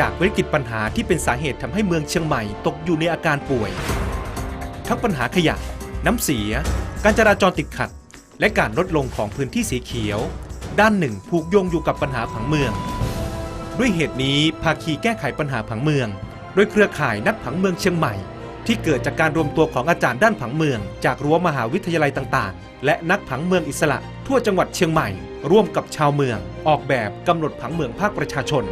จากวิกฤตปัญหาที่เป็นสาเหตุทำให้เมืองเชียงใหม่ตกอยู่ในอาการป่วย ทั้งปัญหาขยะ น้ำเสีย การจราจรติดขัด และการลดลงของพื้นที่สีเขียว ด้านหนึ่งผูกโยงอยู่กับปัญหาผังเมือง ด้วยเหตุนี้ภาคีแก้ไขปัญหาผังเมือง โดยเครือข่ายนักผังเมืองเชียงใหม่ ที่เกิดจากการรวมตัวของอาจารย์ด้านผังเมือง จากรั้วมหาวิทยาลัยต่างๆ และนักผังเมืองอิสระ ทั่วจังหวัดเชียงใหม่ ร่วมกับชาวเมือง ออกแบบกำหนดผังเมืองภาคประชาชน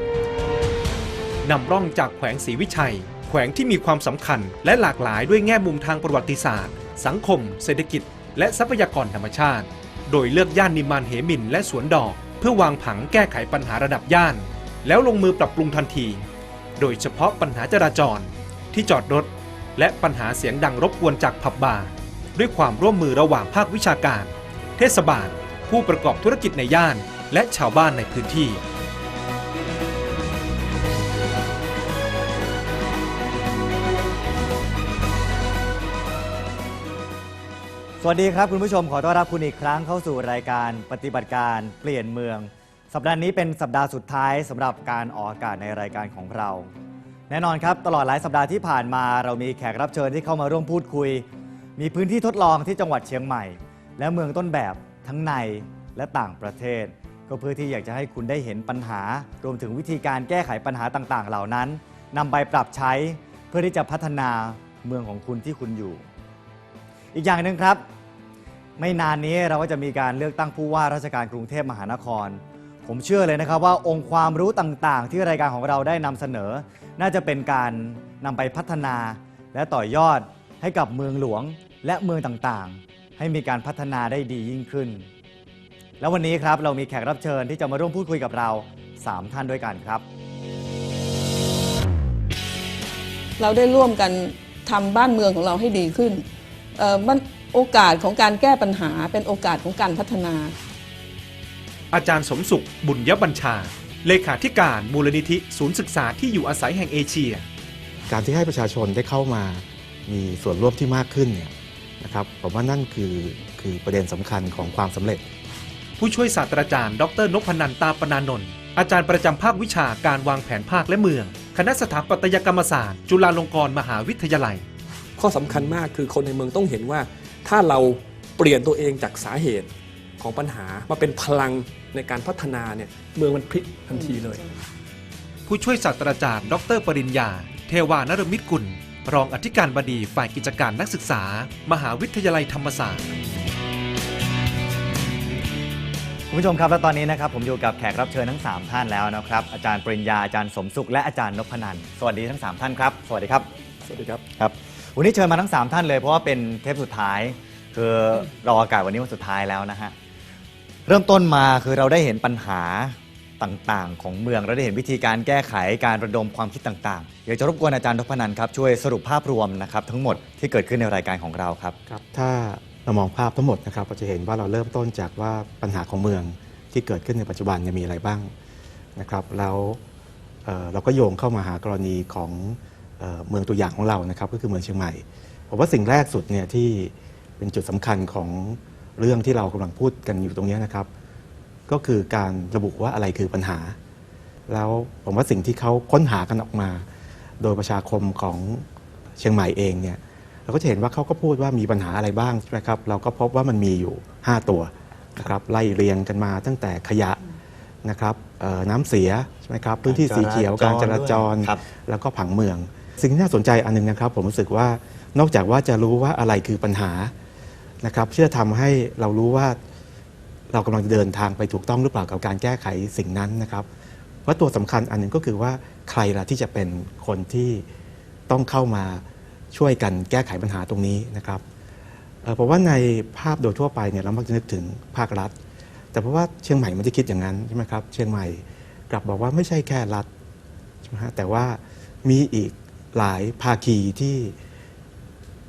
นำร่องจากแขวงศรีวิชัย แขวงที่มีความสำคัญและหลากหลายด้วยแง่มุมทางประวัติศาสตร์ สังคม เศรษฐกิจ และทรัพยากรธรรมชาติ โดยเลือกย่านนิมานเหมินและสวนดอก เพื่อวางผังแก้ไขปัญหาระดับย่าน แล้วลงมือปรับปรุงทันที โดยเฉพาะปัญหาจราจร ที่จอดรถ และปัญหาเสียงดังรบกวนจากผับบาร์ด้วยความร่วมมือระหว่างภาควิชาการ เทศบาล ผู้ประกอบธุรกิจในย่าน และชาวบ้านในพื้นที่ สวัสดีครับคุณผู้ชมขอต้อนรับคุณอีกครั้งเข้าสู่รายการปฏิบัติการเปลี่ยนเมือง สัปดาห์นี้เป็นสัปดาห์สุดท้ายสำหรับการออกอากาศในรายการของเรา แน่นอนครับ ตลอดหลายสัปดาห์ที่ผ่านมาเรามีแขกรับเชิญที่เข้ามาร่วมพูดคุย มีพื้นที่ทดลองที่จังหวัดเชียงใหม่ และเมืองต้นแบบทั้งในและต่างประเทศ ก็เพื่อที่อยากจะให้คุณได้เห็นปัญหา รวมถึงวิธีการแก้ไขปัญหาต่าง ๆ เหล่านั้นนำไปปรับใช้เพื่อที่จะพัฒนาเมืองของคุณที่คุณอยู่ อีกอย่างหนึ่งครับ ไม่นานนี้เราก็จะมีการเลือกตั้งผู้ว่าราชการกรุงเทพมหานคร ผมเชื่อเลยนะครับว่าองค์ความรู้ต่างๆ ที่รายการของเราได้นำเสนอ น่าจะเป็นการนำไปพัฒนา และต่อยอดให้กับเมืองหลวงและเมืองต่างๆ ให้มีการพัฒนาได้ดียิ่งขึ้น แล้ววันนี้ครับเรามีแขกรับเชิญที่จะมาร่วมพูดคุยกับเรา 3 ท่านด้วยกันครับ เราได้ร่วมกันทำบ้านเมืองของเราให้ดีขึ้น มันโอกาสของการแก้ปัญหาเป็นโอกาสของการพัฒนา อาจารย์สมสุขบุญยบัญชา เลขาธิการมูลนิธิศูนย์ศึกษาที่อยู่อาศัยแห่งเอเชีย การที่ให้ประชาชนได้เข้ามามีส่วนร่วมที่มากขึ้นเนี่ยนะครับผมว่านั่นคือคือประเด็นสำคัญของความสำเร็จ ผู้ช่วยศาสตราจารย์ ดรนพนันตาปนานนท์อาจารย์ประจำภาควิชาการวางแผนภาคและเมือง คณะสถาปัตยกรรมศาสตร์ จุฬาลงกรณ์มหาวิทยาลัย ข้อสำคัญมากคือคนในเมืองต้องเห็นว่า ถ้าเราเปลี่ยนตัวเองจากสาเหตุของปัญหามาเป็นพลังในการพัฒนาเนี่ยเมืองมันพลิกทันทีเลย ผู้ช่วยศาสตราจารย์ ดร ปริญญา เทวานรมิตรกุล รองอธิการบดีฝ่ายกิจการนักศึกษา มหาวิทยาลัยธรรมศาสตร์คุณผู้ชมครับและตอนนี้นะครับผมอยู่กับแขกรับเชิญทั้ง 3 ท่านแล้วนะครับ อาจารย์ปริญญาอาจารย์สมสุขและอาจารย์นพนันท์สวัสดีทั้ง 3 ท่านครับ สวัสดีครับ สวัสดีครับครับ วันนี้เชิญมาทั้ง 3 ท่านเลยเพราะว่าเป็นเทปสุดท้าย คือรออากาศวันนี้วันสุดท้ายแล้วนะฮะเริ่มต้นมาคือเราได้เห็นปัญหาต่างๆ ของเมืองเราได้เห็นวิธีการแก้ไขการระดมความคิดต่างๆอยากจะรบกวนอาจารย์นพนันครับช่วยสรุปภาพรวมนะครับทั้งหมดที่เกิดขึ้นในรายการของเราครับ ครับถ้าเรามองภาพทั้งหมดนะครับเราจะเห็นว่าเราเริ่มต้นจากว่าปัญหาของเมืองที่เกิดขึ้นในปัจจุบันเนี่ยมีอะไรบ้างนะครับแล้วเอ่อเราก็โยงเข้ามาหากรณีของ เอ่อเมืองตัวอย่างของเรานะครับก็คือเมืองเชียงใหม่ผมว่าสิ่งแรกสุดเนี่ยที่เป็นจุดสำคัญของเรื่องที่เรากำลังพูดกันอยู่ตรงเนี้ยนะครับ ก็คือการระบุว่าอะไรคือปัญหา แล้วผมว่าสิ่งที่เขาค้นหากันออกมา โดยประชาคมของเชียงใหม่เองเนี่ยเราก็จะเห็นว่าเขาก็พูดว่ามีปัญหาอะไรบ้างใช่ไหมครับเราก็พบว่ามันมีอยู่ 5 ตัวนะครับไล่เรียงกันมาตั้งแต่ขยะนะครับเอ่อน้ำเสียใช่ไหมครับพื้นที่สีเขียวการจราจรครับแล้วก็ผังเมือง สิ่งที่น่าสนใจอันหนึงนะครับ ผมรู้สึกว่านอกจากว่าจะรู้ว่าอะไรคือปัญหานะครับเชื่อทำให้เรารู้ว่าเรากำลังเดินทางไปถูกต้องหรือเปล่ากับการแก้ไขสิ่งนั้นนะครับว่าตัวสำคัญอันหนึ่งก็คือว่าใครล่ะที่จะเป็นคนที่ต้องเข้ามาช่วยกันแก้ไขปัญหาตรงนี้นะครับเพราะว่าในภาพโดยทั่วไปเนี่ยเรามักจะนึกถึงภาครัฐ แต่เพราะว่าเชียงใหม่มันจะคิดอย่างนั้นใช่ไหมครับเชียงใหม่กลับบอกว่าไม่ใช่แค่รัฐใช่ไหมฮะแต่ว่ามีอีก หลายภาคีที่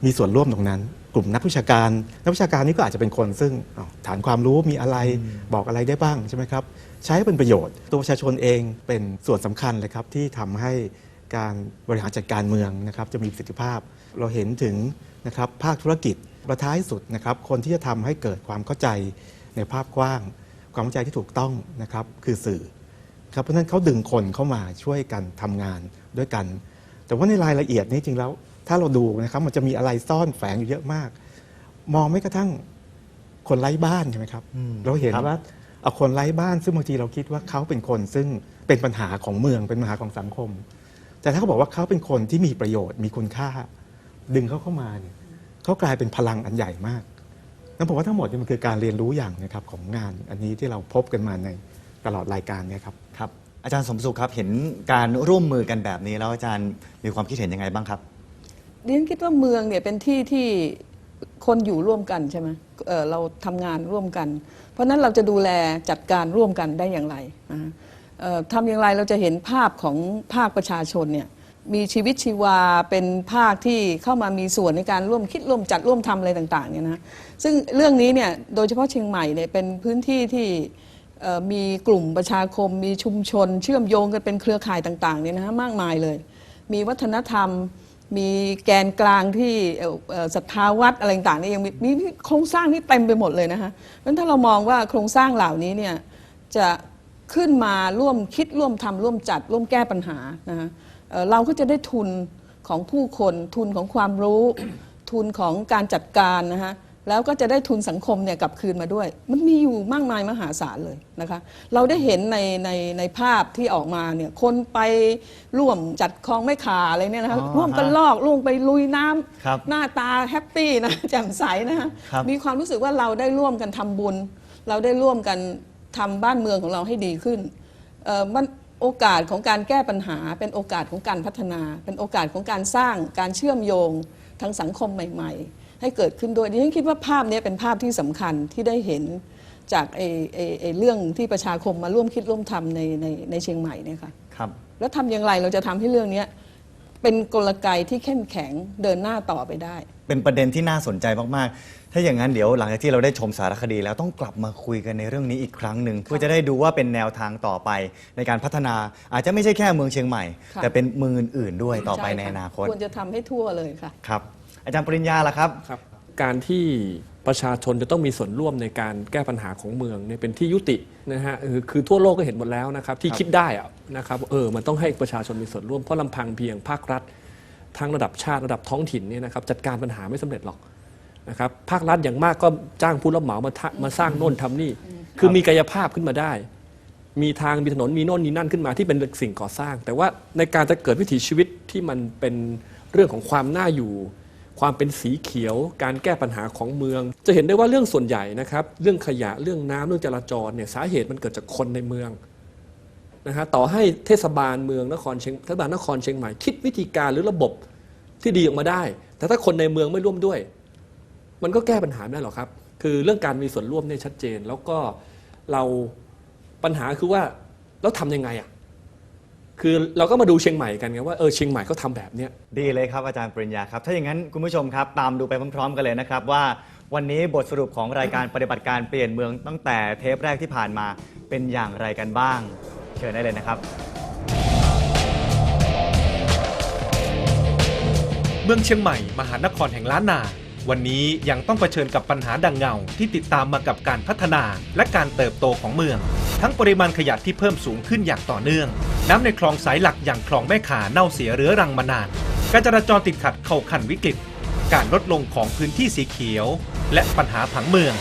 มีส่วนร่วมตรงนั้น กลุ่มนักวิชาการ นักวิชาการนี่ก็อาจจะเป็นคนซึ่งอ้าวฐานความรู้มีอะไรบอกอะไรได้บ้างใช่ไหมครับ ใช้ให้เป็นประโยชน์ ตัวประชาชนเองเป็นส่วนสำคัญเลยครับที่ทำให้การบริหารจัดการเมืองนะครับจะมีประสิทธิภาพ เราเห็นถึงนะครับภาคธุรกิจประท้ายสุดนะครับ คนที่จะทำให้เกิดความเข้าใจในภาพกว้าง ความเข้าใจที่ถูกต้องนะครับคือสื่อ ครับเพราะฉะนั้นเขาดึงคนเข้ามาช่วยกันทำงานด้วยกัน แต่ว่าในรายละเอียดนี่จริงแล้ว ถ้าเราดูนะครับมันจะมีอะไรซ่อนแฝงอยู่เยอะมาก มองไม่กระทั่งคนไร้บ้านใช่ไหมครับอืมเราเห็นครับว่าเอาคนไร้บ้านซึ่งบางทีเราคิดว่าเขาเป็นคนซึ่งเป็นปัญหาของเมืองเป็นปัญหาของสังคม แต่ถ้าเขาบอกว่าเขาเป็นคนที่มีประโยชน์มีคุณค่า ดึงเขาเข้ามาเนี่ยเขากลายเป็นพลังอันใหญ่มากนั่นผมว่าทั้งหมดเนี่ยมันคือการเรียนรู้อย่างนะครับของงานอันนี้ที่เราพบกันมาในตลอดรายการเนี่ยครับครับ อาจารย์สมสุขครับเห็นการร่วมมือกันแบบนี้แล้วอาจารย์มีความคิดเห็นยังไงบ้างครับดิฉันคิดว่าเมืองเนี่ยเป็นที่ที่คนอยู่ร่วมกันใช่ไหมเเราทำงานร่วมกัน เพราะฉะนั้นเราจะดูแลจัดการร่วมกันได้อย่างไรนะฮะเอ่อทำอย่างไรเราจะเห็นภาพของภาคประชาชนเนี่ยมีชีวิตชีวาเป็นภาคที่เข้ามามีส่วนในการร่วมคิดร่วมจัดร่วมทำอะไรต่างๆเนี่ยนะซึ่งเรื่องนี้เนี่ยโดยเฉพาะเชียงใหม่เนี่ยเป็นพื้นที่ที่ มีกลุ่มประชาคม มีชุมชน เชื่อมโยงกันเป็นเครือข่ายต่างๆเนี่ยนะฮะมากมายเลย มีวัฒนธรรม มีแกนกลางที่ศรัทธาวัดอะไรต่างๆนี่ยังมีโครงสร้างที่เต็มไปหมดเลยนะฮะเพราะฉะนั้นถ้าเรามองว่าโครงสร้างเหล่านี้เนี่ยจะขึ้นมาร่วมคิดร่วมทำร่วมจัด ร่วมแก้ปัญหานะฮะเเราก็จะได้ทุนของผู้คนทุนของความรู้ ทุนของการจัดการนะฮะ แล้วก็จะได้ทุนสังคมเนี่ยกลับคืนมาด้วย มันมีอยู่มากมายมหาศาลเลยนะคะ เราได้เห็นในในในภาพที่ออกมาเนี่ยคนไปร่วมจัดคลองไม่ขาอะไรเนี่ยนะคะอ๋อร่วมกันลอกร่วมไปลุยน้ำครับหน้าตาแฮปปี้นะ แจ่มใสนะฮะครับ มีความรู้สึกว่าเราได้ร่วมกันทำบุญ เราได้ร่วมกันทำบ้านเมืองของเราให้ดีขึ้นเอ่อมันโอกาสของการแก้ปัญหา เป็นโอกาสของการพัฒนา เป็นโอกาสของการสร้างการเชื่อมโยงทางสังคมใหม่ ๆ ให้เกิดขึ้นด้วยดิฉันคิดว่าภาพนี้เป็นภาพที่สำคัญที่ได้เห็นจากไอ้ไอ้ไอ้เรื่องที่ประชาคมมาร่วมคิดร่วมทำในในในเชียงใหม่เนี่ยค่ะครับแล้วทำอย่างไรเราจะทำให้เรื่องเนี้ยเป็นกลไกที่เข้มแข็งเดินหน้าต่อไปได้ เป็นประเด็นที่น่าสนใจมาก ๆ ถ้าอย่างนั้นเดี๋ยวหลังจากที่เราได้ชมสารคดี แล้วต้องกลับมาคุยกันในเรื่องนี้อีกครั้งหนึ่งเพื่อจะได้ดูว่าเป็นแนวทางต่อไป ในการพัฒนาอาจจะไม่ใช่แค่เมืองเชียงใหม่ค่ะแต่เป็นเมืองอื่นๆด้วยต่อไปในช่อค่ะนาคตควรจะทำให้ทั่วเลยค่ะครับ อาจารย์ปริญญาล่ะครับ ครับการที่ประชาชนจะต้องมีส่วนร่วมในการแก้ปัญหาของเมืองเนี่ยเป็นที่ยุตินะฮะเออคือทั่วโลกก็เห็นหมดแล้วนะครับที่ครับคิดได้อะนะครับเออมันต้องให้ประชาชนมีส่วนร่วมเพราะลำพังเพียงภาครัฐทั้งระดับชาติระดับท้องถิ่นเนี่ยนะครับจัดการปัญหาไม่สำเร็จหรอกนะครับภาครัฐอย่างมากก็จ้างผู้รับเหมามาทะมาสร้างโน่นทำนี่ คือมีกายภาพขึ้นมาได้ มีทางมีถนนมีโน่นมีนั่นขึ้นมาที่เป็นสิ่งก่อสร้าง แต่ว่าในการจะเกิดวิถีชีวิตที่มันเป็นเรื่องของความน่าอยู่ ความเป็นสีเขียว การแก้ปัญหาของเมือง จะเห็นได้ว่าเรื่องส่วนใหญ่นะครับ เรื่องขยะเรื่องน้ำเรื่องจราจรเนี่ยสาเหตุมันเกิดจากคนในเมืองนะฮะต่อให้เทศบาลเมืองนครเชียงเทศบาลนครเชียงใหม่คิดวิธีการหรือระบบที่ดีออกมาได้ แต่ถ้าคนในเมืองไม่ร่วมด้วย มันก็แก้ปัญหาไม่ได้หรอกครับ คือเรื่องการมีส่วนร่วมเนี่ยชัดเจน แล้วก็เราปัญหาคือว่าแล้วทำยังไงอะ คือเราก็มาดูเชียงใหม่กันไงว่าเออเชียงใหม่เขาทำแบบเนี้ยดีเลยครับอาจารย์ปริญญาครับ ถ้าอย่างนั้นคุณผู้ชมครับ ตามดูไปพร้อมๆ กันเลยนะครับว่าวันนี้บทสรุปของรายการปฏิบัติการเปลี่ยนเมืองตั้งแต่เทปแรกที่ผ่านมาเป็นอย่างไรกันบ้าง เชิญได้เลยนะครับ เมืองเชียงใหม่ มหานครแห่งล้านนา วันนี้ยังต้องเผชิญกับปัญหาดังเงา ที่ติดตามมากับการพัฒนา และการเติบโตของเมือง ทั้งปริมาณขยะที่เพิ่มสูงขึ้นอย่างต่อเนื่อง น้ำในคลองสายหลักอย่างคลองแม่ขาเน่าเสียเรื้อรังมานาน การจราจรติดขัดเข้าขั้นวิกฤต การลดลงของพื้นที่สีเขียว และปัญหาผังเมือง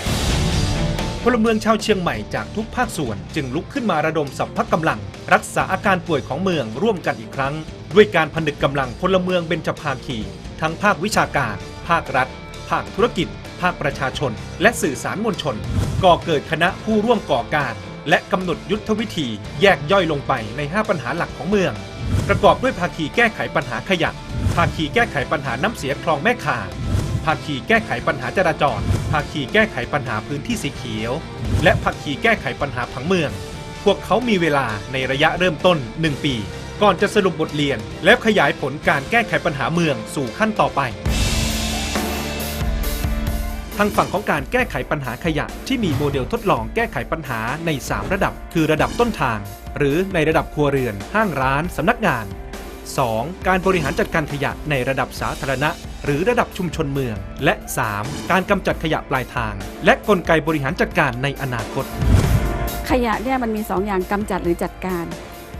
พลเมืองชาวเชียงใหม่จากทุกภาคส่วน จึงลุกขึ้นมาระดมสัพพะกำลัง รักษาอาการป่วยของเมืองร่วมกันอีกครั้ง ด้วยการผนึกกำลังพลเมืองเบญจภาคี ทั้งภาควิชาการ ภาครัฐ ภาคธุรกิจ ภาคประชาชน และสื่อสารมวลชน ก่อเกิดคณะผู้ร่วมก่อการ และกำหนดยุทธวิธีแยกย่อยลงไปใน 5 ปัญหาหลักของเมือง ประกอบด้วยภาคีแก้ไขปัญหาขยะ ภาคีแก้ไขปัญหาน้ำเสียคลองแม่ข่าภาคีแก้ไขปัญหาจราจร ภาคีแก้ไขปัญหาพื้นที่สีเขียว และภาคีแก้ไขปัญหาผังเมือง พวกเขามีเวลาในระยะเริ่มต้น 1 ปี ก่อนจะสรุปบทเรียน แล้วขยายผลการแก้ไขปัญหาเมืองสู่ขั้นต่อไป ทางฝั่งของการแก้ไขปัญหาขยะ ที่มีโมเดลทดลองแก้ไขปัญหาใน 3 ระดับ คือระดับต้นทาง หรือในระดับครัวเรือน ห้างร้าน สำนักงาน 2. การบริหารจัดการขยะในระดับสาธารณะ หรือระดับชุมชนเมือง และ 3. การกำจัดขยะปลายทาง และกลไกบริหารจัดการในอนาคต ขยะเนี่ยมันมีสองอย่างกำจัดหรือจัดการ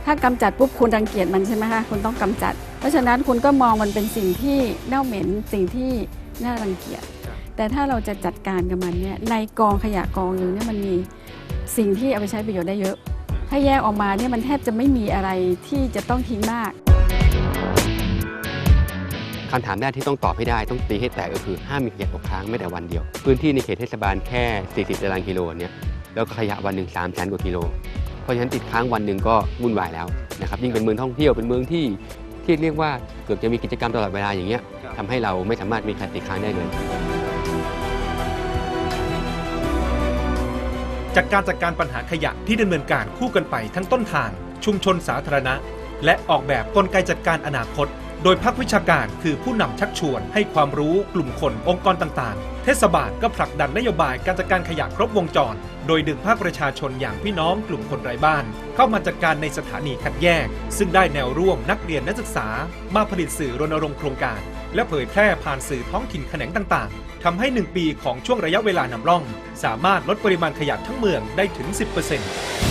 ถ้ากำจัดปุ๊บคุณรังเกียจมันใช่ไหมคะคุณต้องกำจัด เพราะฉะนั้นคุณก็มองมันเป็นสิ่งที่เน่าเหม็นสิ่งที่น่ารังเกียจ แต่ถ้าเราจะจัดการกับมันเนี่ยในกองขยะกองหนึ่งเนี่ยมันมีสิ่งที่เอาไปใช้ประโยชน์ได้เยอะ ถ้าแยกออกมาเนี่ยมันแทบจะไม่มีอะไรที่จะต้องทิ้งมากคำถามแรกที่ต้องตอบให้ได้ต้องตีให้แตกก็คือห้ามมีขยะตกค้างไม่แต่วันเดียว พื้นที่ในเขตเทศบาลแค่ 40 ตารางกิโลเนี่ยแล้วก็ขยะวันหนึ่ง3แสนกว่ากิโล เพราะฉะนั้นติดค้างวันหนึ่งก็วุ่นวายแล้วนะครับยิ่งเป็นเมืองท่องเที่ยวเป็นเมืองที่ที่เรียกว่าเกือบจะมีกิจกรรมตลอดเวลาอย่างเงี้ยทำให้เราไม่สามารถมีใครติดค้างได้เลย จากการจัดการปัญหาขยะที่ดำเนินการคู่กันไปทั้งต้นทาง ชุมชนสาธารณะ และออกแบบกลไกจัดการอนาคต โดยภาควิชาการคือผู้นำชักชวนให้ความรู้กลุ่มคนองค์กรต่างๆ เทศบาลก็ผลักดันนโยบายการจัดการขยะครบวงจร โดยดึงภาคประชาชนอย่างพี่น้องกลุ่มคนไร้บ้าน เข้ามาจัดการในสถานีคัดแยก ซึ่งได้แนวร่วมนักเรียนนักศึกษา มาผลิตสื่อรณรงค์โครงการ และเผยแพร่ผ่านสื่อท้องถิ่นแขนงต่างๆทำให้ 1 ปีของช่วงระยะเวลานำร่อง สามารถลดปริมาณขยะทั้งเมืองได้ถึง 10%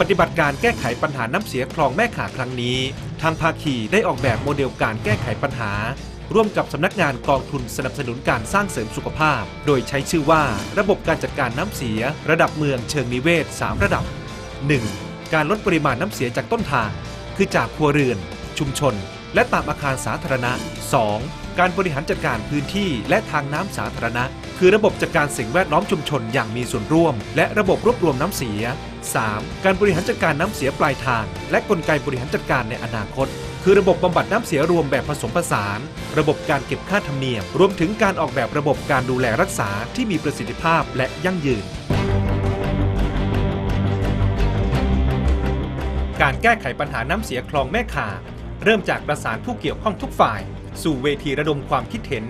ปฏิบัติการแก้ไขปัญหาน้ำเสียคลองแม่ขาครั้งนี้ ทางภาคีได้ออกแบบโมเดลการแก้ไขปัญหา ร่วมกับสำนักงานกองทุนสนับสนุนการสร้างเสริมสุขภาพ โดยใช้ชื่อว่าระบบการจัดการน้ำเสีย ระดับเมืองเชิงนิเวศ 3 ระดับ 1. การลดปริมาณน้ำเสียจากต้นทาง คือจากครัวเรือน ชุมชน และตามอาคารสาธารณะ 2. การบริหารจัดการพื้นที่และทางน้ำสาธารณะ คือระบบจัดการสิ่งแวดล้อมชุมชนอย่างมีส่วนร่วม และระบบรวบรวมน้ำเสีย 3. การบริหารจัดการน้ำเสียปลายทาง และกลไกบริหารจัดการในอนาคต คือระบบบำบัดน้ำเสียรวมแบบผสมผสาน ระบบการเก็บค่าธรรมเนียม รวมถึงการออกแบบระบบการดูแลรักษาที่มีประสิทธิภาพและยั่งยืน การแก้ไขปัญหาน้ำเสียคลองแม่ข่า เริ่มจากประสานผู้เกี่ยวข้องทุกฝ่าย สู่เวทีระดมความคิดเห็น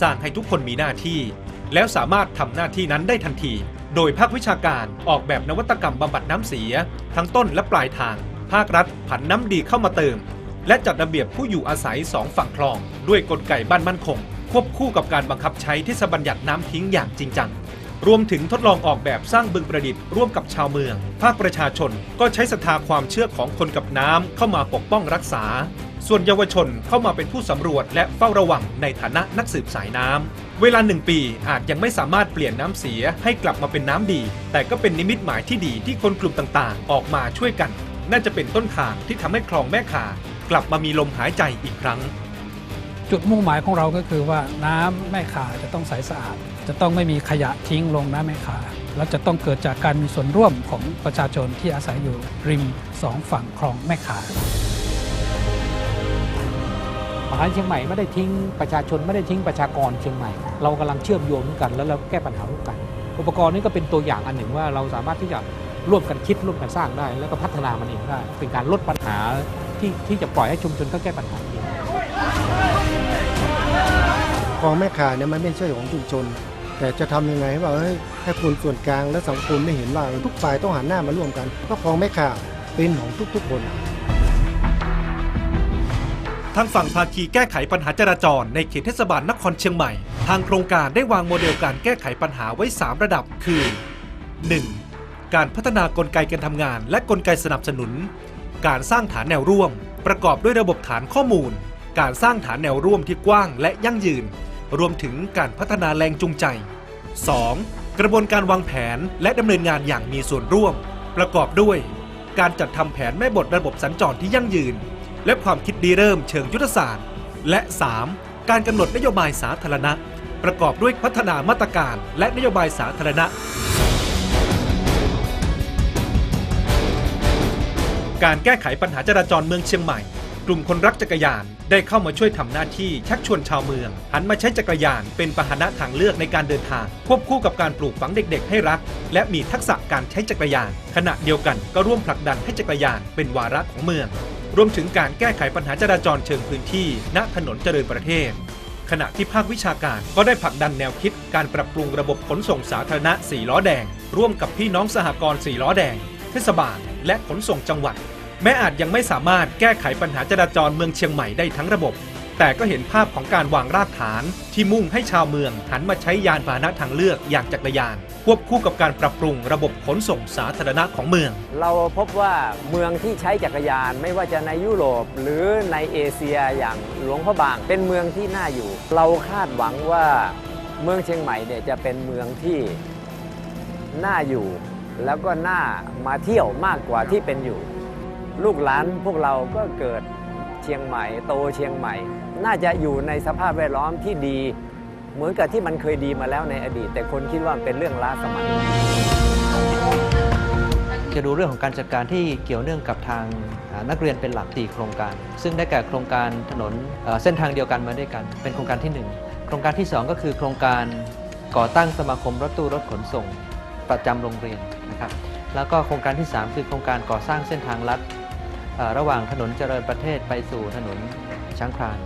สร้างให้ทุกคนมีหน้าที่ แล้วสามารถทำหน้าที่นั้นได้ทันที โดยภาควิชาการออกแบบนวัตกรรมบำบัดน้ำเสีย ทั้งต้นและปลายทาง ภาครัฐผันน้ำดีเข้ามาเติม และจัดระเบียบผู้อยู่อาศัยสองฝั่งคลอง ด้วยกลไกบ้านมั่นคง ควบคู่กับการบังคับใช้เทศบัญญัติน้ำทิ้งอย่างจริงจังรวมถึงทดลองออกแบบสร้างบึงประดิษฐ์ร่วมกับชาวเมือง ภาคประชาชนก็ใช้ศรัทธาความเชื่อของคนกับน้ำเข้ามาปกป้องรักษา ส่วนเยาวชนเข้ามาเป็นผู้สำรวจและเฝ้าระวังในฐานะนักสืบสายน้ำ เวลาหนึ่งปีอาจยังไม่สามารถเปลี่ยนน้ำเสียให้กลับมาเป็นน้ำดี แต่ก็เป็นนิมิตหมายที่ดีที่คนกลุ่มต่างๆ ออกมาช่วยกัน น่าจะเป็นต้นทางที่ทำให้คลองแม่ขากลับมามีลมหายใจอีกครั้ง จุดมุ่งหมายของเราก็คือว่าน้ำแม่ขาจะต้องใสสะอาด จะต้องไม่มีขยะทิ้งลงน้ำแม่ขา แล้วจะต้องเกิดจากการมีส่วนร่วมของประชาชนที่อาศัยอยู่ริมสองฝั่งคลองแม่ขา มหาวิทยาเชียงใหม่ไม่ได้ทิ้งประชาชนไม่ได้ทิ้งประชากรเชียงใหม่ เรากำลังเชื่อมโยงกัน แล้วเราแก้ปัญหาร่วมกัน อุปกรณ์นี้ก็เป็นตัวอย่างอันหนึ่งว่าเราสามารถที่จะร่วมกันคิดร่วมกันสร้างได้ แล้วก็พัฒนามันเองได้ เป็นการลดปัญหาที่ที่จะปล่อยให้ชุมชนเขาแก้ปัญหาเองคลองแม่ข่าเนี่ยมันไม่ใช่ของชุมชน แต่จะทำยังไงให้ว่าเฮ้ยให้คนส่วนกลางและสังคมได้เห็นว่าทุกฝ่ายต้องหันหน้ามาร่วมกันเพราะคลองแม่ข่าเป็นของทุกๆคน ทางฝั่งภาคีแก้ไขปัญหาจราจรในเขตเทศบาลนครเชียงใหม่ ทางโครงการได้วางโมเดลการแก้ไขปัญหาไว้ 3 ระดับคือ 1. การพัฒนากลไกการทำงาน และกลไกสนับสนุน การสร้างฐานแนวร่วม ประกอบด้วยระบบฐานข้อมูล การสร้างฐานแนวร่วมที่กว้างและยั่งยืน รวมถึงการพัฒนาแรงจูงใจ 2. กระบวนการวางแผนและดำเนินงานอย่างมีส่วนร่วม ประกอบด้วย การจัดทำแผนแม่บทระบบสัญจรที่ยั่งยืน และความคิดดีเริ่มเชิงยุทธศาสตร์ และ 3. การกำหนดนโยบายสาธารณะ ประกอบด้วยพัฒนามาตรการและนโยบายสาธารณะ การแก้ไขปัญหาจราจรเมืองเชียงใหม่ กลุ่มคนรักจักรยานได้เข้ามาช่วยทำหน้าที่ชักชวนชาวเมือง หันมาใช้จักรยานเป็นพาหนะทางเลือกในการเดินทาง ควบคู่กับการปลูกฝังเด็กๆ ให้รัก และมีทักษะการใช้จักรยาน ขณะเดียวกันก็ร่วมผลักดันให้จักรยานเป็นวาระของเมือง รวมถึงการแก้ไขปัญหาจราจรเชิงพื้นที่ ณถนนเจริญประเทศ ขณะที่ภาควิชาการก็ได้ผลักดันแนวคิดการปรับปรุงระบบขนส่งสาธารณะสีล้อแดง ร่วมกับพี่น้องสหกรณ์สีล้อแดง เทศบาล และขนส่งจังหวัด แม้อาจยังไม่สามารถแก้ไขปัญหาจราจรเมืองเชียงใหม่ได้ทั้งระบบ แต่ก็เห็นภาพของการวางรากฐานที่มุ่งให้ชาวเมืองหันมาใช้ยานพาหนะทางเลือกอย่างจักรยาน ควบคู่กับการปรับปรุงระบบขนส่งสาธารณะของเมือง เราพบว่าเมืองที่ใช้จักรยานไม่ว่าจะในยุโรป หรือในเอเชียอย่างหลวงพระบาง เป็นเมืองที่น่าอยู่ เราคาดหวังว่าเมืองเชียงใหม่เนี่ยจะเป็นเมืองที่น่าอยู่ แล้วก็น่ามาเที่ยวมากกว่าที่เป็นอยู่ ลูกหลานพวกเราก็เกิด ชียงใหม่ โตเชียงใหม่ น่าจะอยู่ในสภาพแวดล้อมที่ดี เหมือนกับที่มันเคยดีมาแล้วในอดีต แต่คนคิดว่าเป็นเรื่องล้าสมัย จะดูเรื่องของการจัดการที่เกี่ยวเนื่องกับทางนักเรียนเป็นหลัก4โครงการ ซึ่งได้แก่โครงการถนนเส้นทางเดียวกันมาด้วยกัน เป็นโครงการที่ 1 โครงการที่ 2 ก็คือโครงการก่อตั้งสมาคมรถตู้รถขนส่งประจำโรงเรียนนะครับแล้วก็โครงการที่ 3 คือโครงการก่อสร้างเส้นทางลัด ระหว่างถนนเจริญประเทศไปสู่ถนนช้างคลาน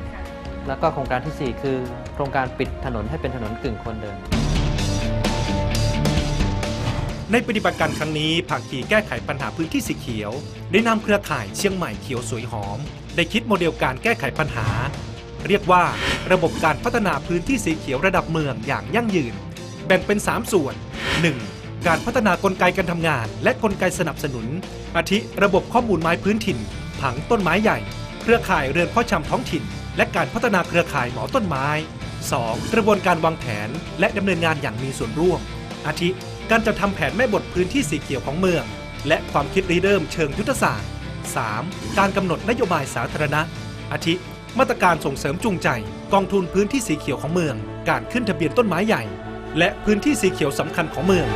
แล้วก็โครงการทีสี่ 4 คือ โครงการปิดถนนให้เป็นถนนกึ่งคนเดิน ในปฏิบัติการครั้งนี้ภาคีแก้ไขปัญหาพื้นที่สีเขียว ได้นำเครือข่ายเชียงใหม่เขียวสวยหอม ได้คิดโมเดลการแก้ไขปัญหา เรียกว่าระบบการพัฒนาพื้นที่สีเขียวระดับเมืองอย่างยั่งยืน แบ่งเป็น 3 ส่วน 1. การพัฒนากลไกการทำงาน และกลไกสนับสนุน อาทิระบบข้อมูลไม้พื้นถิ่น ผังต้นไม้ใหญ่ เครือข่ายเรือนพาะชำท้องถิ่น และการพัฒนาเครือข่ายหมอต้นไม้ 2. กระบวนการวางแผน และดำเนินงานอย่างมีส่วนร่วม อาทิ การจัดทำแผนแม่บทพื้นที่สีเขียวของเมือง และความคิดริเริ่มเชิงยุทธศาสตร์ 3. การกำหนดนโยบายสาธารณะ อาทิ มาตรการส่งเสริมจูงใจ กองทุนพื้นที่สีเขียวของเมือง การขึ้นทะเบียนต้นไม้ใหญ่ และพื้นที่สีเขียวสำคัญของเมือง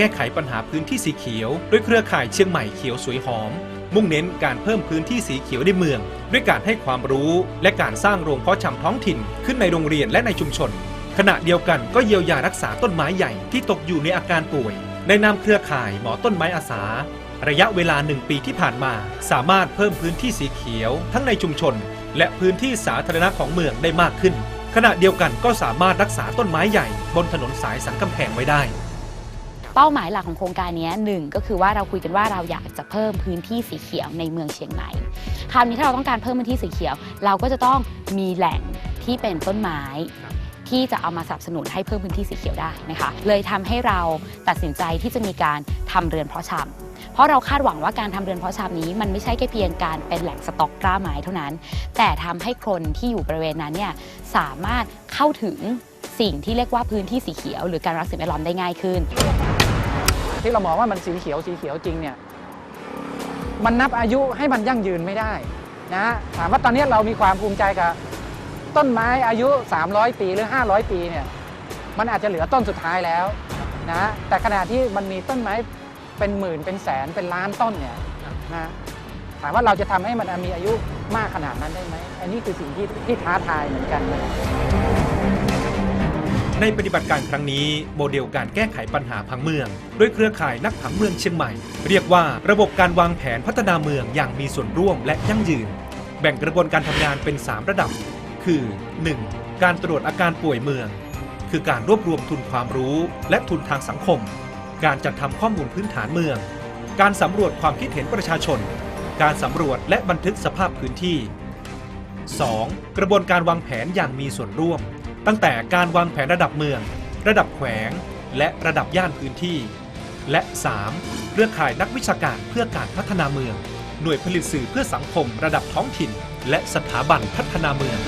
แก้ไขปัญหาพื้นที่สีเขียวด้วยเครือข่ายเชียงใหม่เขียวสวยหอม มุ่งเน้นการเพิ่มพื้นที่สีเขียวในเมือง ด้วยการให้ความรู้และการสร้างโรงเพาะชำท้องถิ่นขึ้นในโรงเรียนและในชุมชน ขณะเดียวกันก็เยียวยารักษาต้นไม้ใหญ่ที่ตกอยู่ในอาการป่วย ในนามเครือข่ายหมอต้นไม้อาสา ระยะเวลาหนึ่งปีที่ผ่านมา สามารถเพิ่มพื้นที่สีเขียว ทั้งในชุมชน และพื้นที่สาธารณะของเมืองได้มากขึ้นขณะเดียวกันก็สามารถรักษาต้นไม้ใหญ่บนถนนสายสันกำแพงไว้ได้ เป้าหมายหลักของโครงการนี้หนึ่งก็คือว่าเราคุยกันว่าเราอยากจะเพิ่มพื้นที่สีเขียวในเมืองเชียงใหม่ คราวนี้ถ้าเราต้องการเพิ่มพื้นที่สีเขียว เราก็จะต้องมีแหล่งที่เป็นต้นไม้ที่จะเอามาสนับสนุนให้เพิ่มพื้นที่สีเขียวได้นะคะ เลยทำให้เราตัดสินใจที่จะมีการทำเรือนเพาะชำเพราะเราคาดหวังว่าการทำเรือนเพาะชำนี้ มันไม่ใช่แค่เพียงการเป็นแหล่งสต็อกกล้าไม้เท่านั้น แต่ทำให้คนที่อยู่บริเวณนั้นเนี่ยสามารถเข้าถึงสิ่งที่เรียกว่าพื้นที่สีเขียว หรือการรักสิ่งแวดล้อมได้ง่ายขึ้น ที่เรามองว่ามันสีเขียวสีเขียวจริงเนี่ยมันนับอายุให้มันยั่งยืนไม่ได้นะถามว่าตอนนี้เรามีความภูมิใจกับต้นไม้อายุ 300 ปีหรือ 500 ปีเนี่ยมันอาจจะเหลือต้นสุดท้ายแล้วนะแต่ขณะที่มันมีต้นไม้เป็นหมื่นเป็นแสนเป็นล้านต้นเนี่ยนะถามว่าเราจะทำให้มันมีอายุมากขนาดนั้นได้ไหม อันนี้คือสิ่งที่ที่ท้าทายเหมือนกันนะ ในปฏิบัติการครั้งนี้โมเดลการแก้ไขปัญหาผังเมืองด้วยเครือข่ายนักผังเมืองเชียงใหม่ เรียกว่าระบบการวางแผนพัฒนาเมืองอย่างมีส่วนร่วมและยั่งยืน แบ่งกระบวนการทำงานเป็น 3 ระดับ คือ 1. การตรวจอาการป่วยเมือง คือการรวบรวมทุนความรู้และทุนทางสังคม การจัดทำข้อมูลพื้นฐานเมือง การสำรวจความคิดเห็นประชาชน การสำรวจและบันทึกสภาพพื้นที่ 2. กระบวนการวางแผนอย่างมีส่วนร่วม ตั้งแต่การวางแผนระดับเมือง ระดับแขวง และระดับย่านพื้นที่ และ 3. เครือข่ายนักวิชาการเพื่อการพัฒนาเมือง หน่วยผลิตสื่อเพื่อสังคม ระดับท้องถิ่น และสถาบันพัฒนาเมือง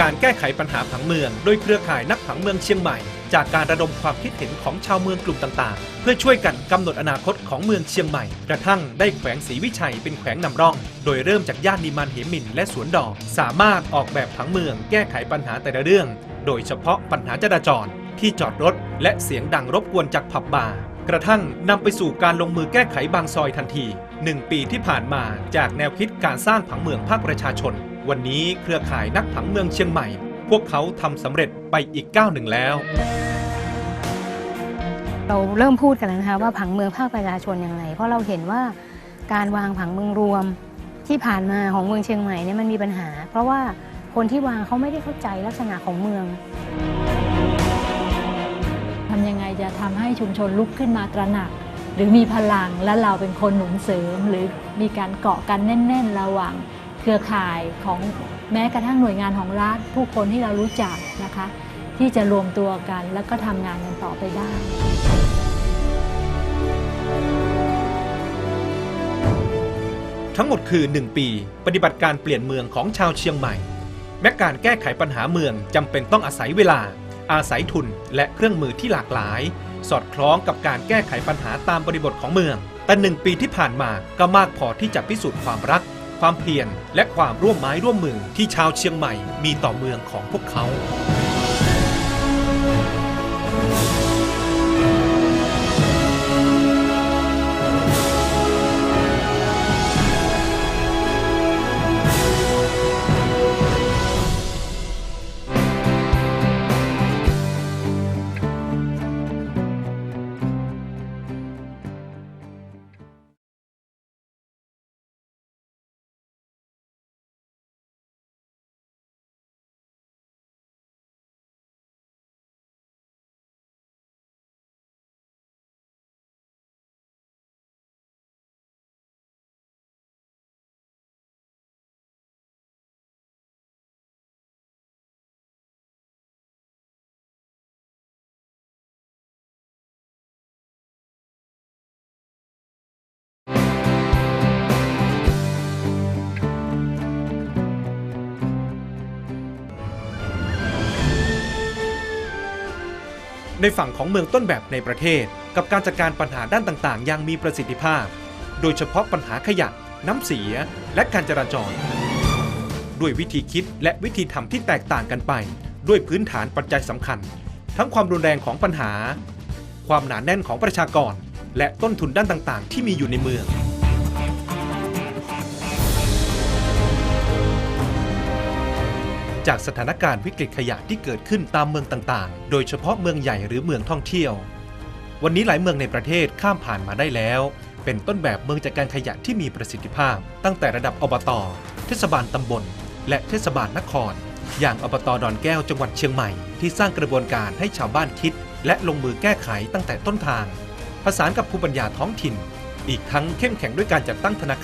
การแก้ไขปัญหาผังเมือง โดยเครือข่ายนักผังเมืองเชียงใหม่ จากการระดมความคิดเห็นของชาวเมืองกลุ่มต่างๆ เพื่อช่วยกันกำหนดอนาคตของเมืองเชียงใหม่ กระทั่งได้แขวงศรีวิชัยเป็นแขวงนำร่อง โดยเริ่มจากย่านนิมานเหมินและสวนดอก สามารถออกแบบผังเมือง แก้ไขปัญหาแต่ละเรื่อง โดยเฉพาะปัญหาจราจร ที่จอดรถ และเสียงดังรบกวนจากผับบาร์กระทั่งนำไปสู่การลงมือแก้ไขบางซอยทันทีหนึ่งปีที่ผ่านมาจากแนวคิดการสร้างผังเมืองภาคประชาชน วันนี้เครือข่ายนักผังเมืองเชียงใหม่ พวกเขาทำสำเร็จไปอีกก้าวหนึ่งแล้ว เราเริ่มพูดกันแล้วนะคะว่าผังเมืองภาคประชาชนอย่างไร เพราะเราเห็นว่าการวางผังเมืองรวมที่ผ่านมาของเมืองเชียงใหม่เนี่ยมันมีปัญหา เพราะว่าคนที่วางเขาไม่ได้เข้าใจลักษณะของเมืองทำยังไงจะทำให้ชุมชนลุกขึ้นมาตระหนัก หรือมีพลังและเราเป็นคนหนุนเสริม หรือมีการเกาะกันแน่น ๆ ระหว่าง เครือข่ายของแม้กระทั่งหน่วยงานของรัฐผู้คนที่เรารู้จักนะคะ ที่จะรวมตัวกันแล้วก็ทำงานกันต่อไปได้ทั้งหมดคือ 1 ปี ปฏิบัติการเปลี่ยนเมืองของชาวเชียงใหม่ แม้การแก้ไขปัญหาเมืองจำเป็นต้องอาศัยเวลา อาศัยทุนและเครื่องมือที่หลากหลาย สอดคล้องกับการแก้ไขปัญหาตามบริบทของเมือง แต่หนึ่งปีที่ผ่านมาก็มากพอที่จะพิสูจน์ความรัก ความเพียรและความร่วมไม้ร่วมมือที่ชาวเชียงใหม่มีต่อเมืองของพวกเขา ในฝั่งของเมืองต้นแบบในประเทศ กับการจัดการปัญหาด้านต่างๆ อย่างมีประสิทธิภาพ โดยเฉพาะปัญหาขยะ น้ำเสีย และการจราจร ด้วยวิธีคิดและวิธีทำที่แตกต่างกันไป ด้วยพื้นฐานปัจจัยสำคัญ ทั้งความรุนแรงของปัญหา ความหนาแน่นของประชากร และต้นทุนด้านต่างๆ ที่มีอยู่ในเมือง จากสถานการณ์วิกฤตขยะที่เกิดขึ้นตามเมืองต่างๆ โดยเฉพาะเมืองใหญ่หรือเมืองท่องเที่ยว วันนี้หลายเมืองในประเทศข้ามผ่านมาได้แล้ว เป็นต้นแบบเมืองจัดการขยะที่มีประสิทธิภาพ ตั้งแต่ระดับอบต เทศบาลตำบล และเทศบาลนคร อย่างอบตดอนแก้วจังหวัดเชียงใหม่ที่สร้างกระบวนการให้ชาวบ้านคิด และลงมือแก้ไขตั้งแต่ต้นทางผสานกับภูมิปัญญาท้องถิ่น อีกทั้งเข้มแข็งด้วยการจัดตั้งธนาคาร